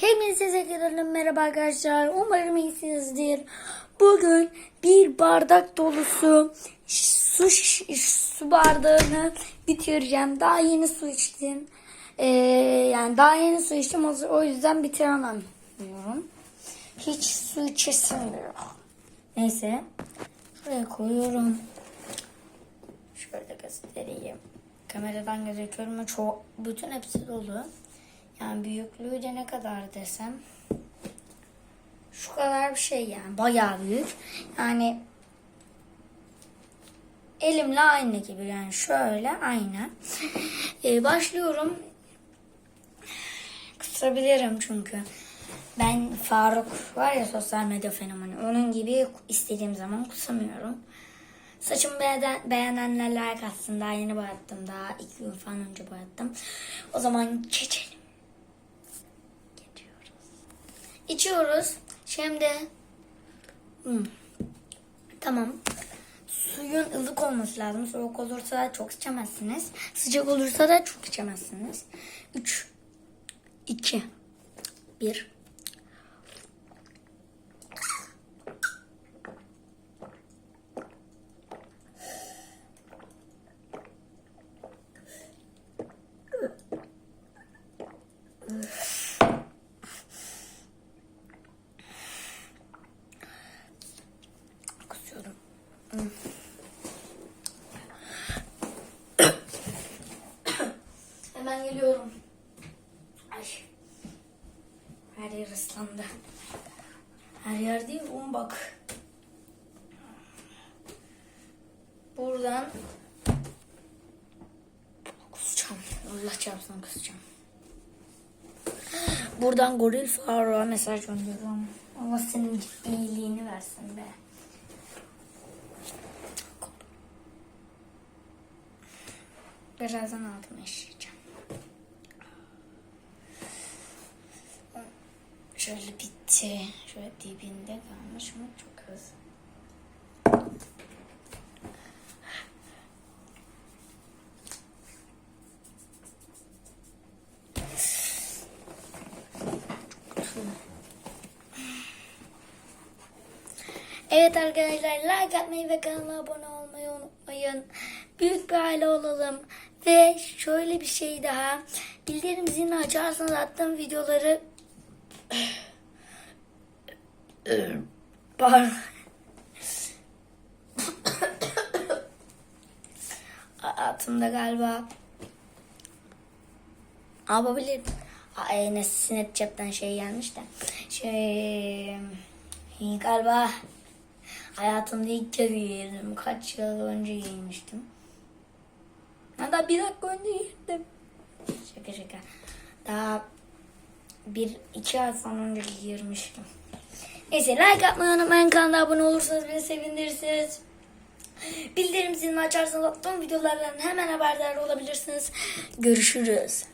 Hepinize tekrardan merhaba arkadaşlar. Umarım iyisinizdir. Bugün bir bardak dolusu su su bardağını bitireceğim. Daha yeni su içtim. Ee, yani daha yeni su içtim. O yüzden bitiremem diyorum. Hiç su içesim yok. Neyse. Şuraya koyuyorum. Şöyle göstereyim. Kameradan gözüküyorum çok bütün hepsi dolu. Yani büyüklüğü de ne kadar desem şu kadar bir şey yani bayağı büyük. Yani elimle aynı gibi yani şöyle aynı. Ee, başlıyorum. Kısabilirim çünkü. Ben Faruk var ya sosyal medya fenomeni. Onun gibi istediğim zaman kusamıyorum. Saçımı beğenen, beğenenler like atsın. Daha yeni boyattım. Daha iki gün falan önce boyattım. O zaman geçelim. İçiyoruz. Şimdi Hmm. tamam. Suyun ılık olması lazım. Soğuk olursa da çok içemezsiniz. Sıcak olursa da çok içemezsiniz. 3 2 1 Kusuyorum. Hmm. Hemen geliyorum. Ay. Her yer ıslandı. Her yer değil un bak. Buradan kusacağım. Allah çarpsın kusacağım. Buradan Goril Faruk'a mesaj gönderiyorum. Allah senin iyiliğini versin be. Birazdan altına işleyeceğim. Şöyle bitti. Şöyle dibinde kalmış ama çok az. Evet arkadaşlar like atmayı ve kanala abone olmayı unutmayın. Büyük bir aile olalım. Ve şöyle bir şey daha. Bildirim zilini açarsanız attığım videoları Pardon. Hayatımda galiba yapabilirim. Ne Snapchat'ten şey gelmiş de. Şey galiba hayatımda ilk kez giydim. Kaç yıl önce giymiştim. Hatta bir dakika önce giydim. Şaka şaka. Daha bir iki ay falan önce giyirmiştim. Neyse like atmayı unutmayın. Kanala abone olursanız beni sevindirirsiniz. Bildirim zilini açarsanız attığım videolardan hemen haberdar olabilirsiniz. Görüşürüz.